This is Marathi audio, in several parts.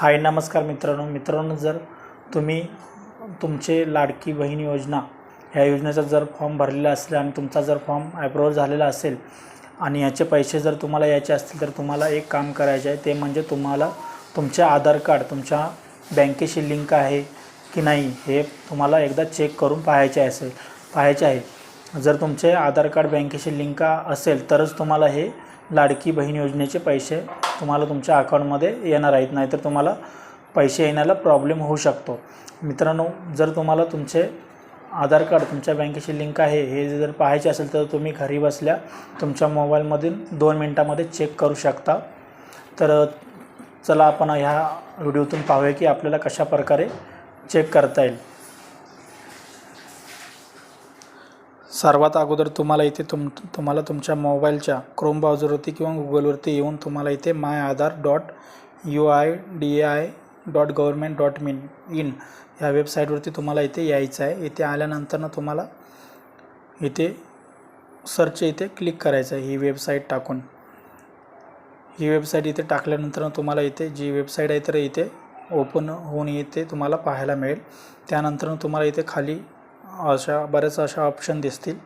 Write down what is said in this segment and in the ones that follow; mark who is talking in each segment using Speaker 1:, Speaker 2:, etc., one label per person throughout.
Speaker 1: हाय नमस्कार मित्रांनो. मित्रांनो जर तुम्ही तुमचे लाडकी बहीण योजना ह्या योजनेचा जर फॉर्म भरलेला असेल आणि तुमचा जर फॉर्म ॲप्रुव्हल झालेला असेल आणि याचे पैसे जर तुम्हाला यायचे असतील तर तुम्हाला एक काम करायचे आहे. ते म्हणजे तुम्हाला तुमचे आधार कार्ड तुमच्या बँकेशी लिंक आहे की नाही हे तुम्हाला एकदा चेक करून पाहायचे असेल पाहायचे आहे. जर तुमचे आधार कार्ड बँकेशी लिंक असेल तरच तुम्हाला हे लाडकी बहीण योजनेचे पैसे तुम्हाला तुमच्या अकाउंटमध्ये येणार आहेत. नाहीतर तुम्हाला पैसे येण्याला प्रॉब्लेम होऊ शकतो. मित्रांनो जर तुम्हाला तुमचे आधार कार्ड तुमच्या बँकेशी लिंक आहे हे जर पाहायचे असेल तर तुम्ही घरी बसल्या तुमच्या मोबाईलमधून दोन मिनटामध्ये चेक करू शकता. तर चला आपण ह्या व्हिडिओतून पाहूया की आपल्याला कशा प्रकारे चेक करता येईल. सर्वात अगोदर तुम्हाला इथे तुम तुम्हाला तुमच्या मोबाईलच्या क्रोम ब्राउझरवरती किंवा गुगलवरती येऊन तुम्हाला इथे my Aadhaar dot U I D I dot government dot मिन इन ह्या वेबसाईटवरती तुम्हाला इथे यायचं आहे. इथे आल्यानंतरनं तुम्हाला इथे सर्च इथे क्लिक करायचं आहे. ही वेबसाईट टाकून. ही वेबसाईट इथे टाकल्यानंतर तुम्हाला इथे जी वेबसाईट आहे तर इथे ओपन होऊन इथे तुम्हाला पाहायला मिळेल. त्यानंतर तुम्हाला इथे खाली अशा बऱ्याच अशा ऑप्शन दिसतील.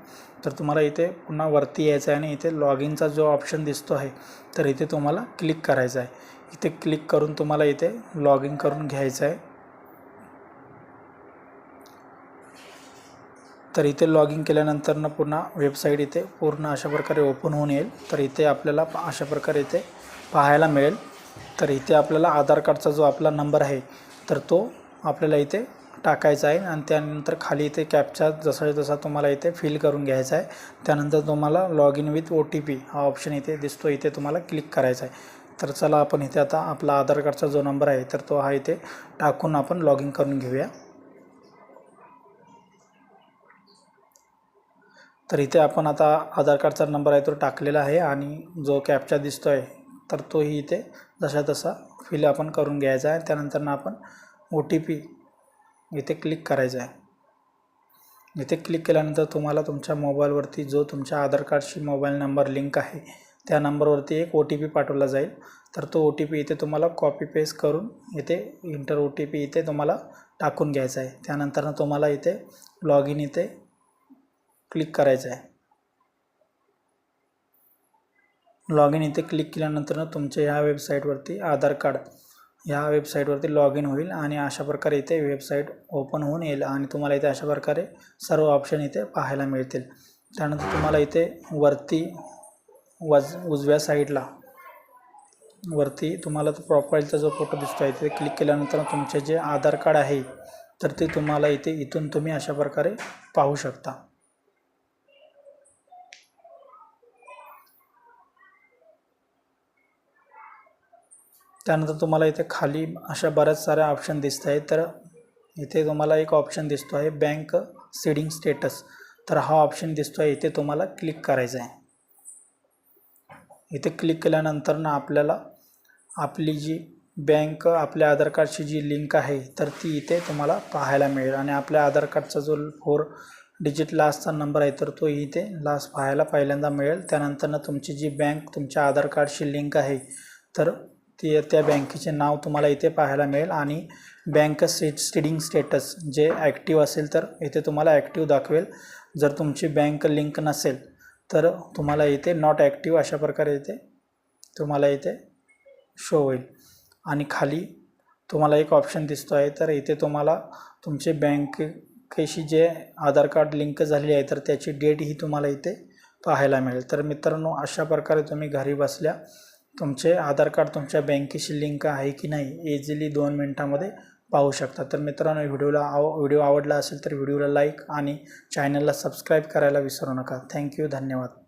Speaker 1: तर तुम्हाला इथे पुन्हा वरती यायचं आहे आणि इथे लॉग इनचा जो ऑप्शन दिसतो आहे तर इथे तुम्हाला क्लिक करायचं आहे. इथे क्लिक करून तुम्हाला इथे लॉग इन करून घ्यायचं आहे. तर इथे लॉग इन केल्यानंतर पुन्हा वेबसाईट इथे पूर्ण अशा प्रकारे ओपन होऊन येईल. तर इथे आपल्याला अशा प्रकारे इथे पाहायला मिळेल. तर इथे आपल्याला आधार कार्डचा जो आपला नंबर आहे तर तो आपल्याला इथे टाकायचा आहे आणि त्यानंतर खाली इथे कॅपचा जसा जसा तुम्हाला इथे फिल करून घ्यायचा आहे त्यानंतर तुम्हाला log in with O T P हा ऑप्शन इथे दिसतो इथे तुम्हाला क्लिक करायचा आहे. तर चला आपण इथे आता आपला आधार कार्डचा जो नंबर आहे तर तो हा इथे टाकून आपण लॉग इन करून घेऊया. तर इथे आपण आता आधार कार्डचा नंबर आहे तो टाकलेला आहे आणि जो कॅपचा दिसतो आहे तर तोही इथे जसा तसा फिल आपण करून घ्यायचा आहे. त्यानंतर आपण ओ टी पी इथे क्लिक करायचं आहे. इथे क्लिक केल्यानंतर तुम्हाला तुमच्या मोबाईलवरती जो तुमच्या आधार कार्डशी मोबाईल नंबर लिंक आहे त्या नंबरवरती एक ओ टी पी पाठवला जाईल. तर तो ओ टी पी इथे तुम्हाला कॉपी पेस्ट करून इथे इंटर ओ टी पी इथे तुम्हाला टाकून घ्यायचा आहे. त्यानंतर तुम्हाला इथे लॉग इन इथे क्लिक करायचं आहे. लॉग इन इथे क्लिक केल्यानंतर तुमच्या ह्या वेबसाईटवरती आधार कार्ड ह्या वेबसाईटवरती लॉग इन होईल आणि अशा प्रकारे इथे वेबसाईट ओपन होऊन येईल आणि तुम्हाला इथे अशा प्रकारे सर्व ऑप्शन इथे पाहायला मिळतील. त्यानंतर तुम्हाला इथे वरती वज उजव्या साईडला वरती तुम्हाला तो प्रोफाईलचा जो फोटो दिसतो आहे तिथे क्लिक केल्यानंतर तुमचे जे आधार कार्ड आहे तर ते तुम्हाला इथे इथून तुम्ही अशा प्रकारे पाहू शकता. त्यानंतर तुम्हाला इथे खाली अशा बऱ्याच साऱ्या ऑप्शन दिसत आहेत. तर इथे तुम्हाला एक ऑप्शन दिसतो आहे बँक सीडिंग स्टेटस तर हा ऑप्शन दिसतो आहे इथे तुम्हाला क्लिक करायचं आहे. इथे क्लिक केल्यानंतर ना आपल्याला आपली जी बँक आपल्या आधार कार्डची जी लिंक आहे तर ती इथे तुम्हाला पाहायला मिळेल. आणि आपल्या आधार कार्डचा जो फोर डिजिट लास्टचा नंबर आहे तर तो इथे लास्ट पाहायला पहिल्यांदा मिळेल. त्यानंतरनं तुमची जी बँक तुमच्या आधार कार्डशी लिंक आहे तर ती त्या बँकेचे नाव तुम्हाला इथे पाहायला मिळेल आणि बँक स्टेट स्टेडिंग स्टेटस जे ॲक्टिव्ह असेल तर इथे तुम्हाला ॲक्टिव्ह दाखवेल. जर तुमची बँक लिंक नसेल तर तुम्हाला इथे नॉट ॲक्टिव्ह अशा प्रकारे इथे तुम्हाला इथे शो होईल. आणि खाली तुम्हाला एक ऑप्शन दिसतो आहे तर इथे तुम्हाला तुमचे बँकेशी जे आधार कार्ड लिंक झालेली आहे तर त्याची डेट ही तुम्हाला इथे पाहायला मिळेल. तर मित्रांनो अशा प्रकारे तुम्ही घरी बसल्या तुमचे आधार कार्ड तुमच्या बँकेशी लिंक आहे की नाही इझिली दोन मिनटामध्ये पाहू शकता. तर मित्रांनो व्हिडिओला आव व्हिडिओ आवडला असेल तर व्हिडिओला लाईक आणि चॅनलला सबस्क्राईब करायला विसरू नका. थँक्यू धन्यवाद.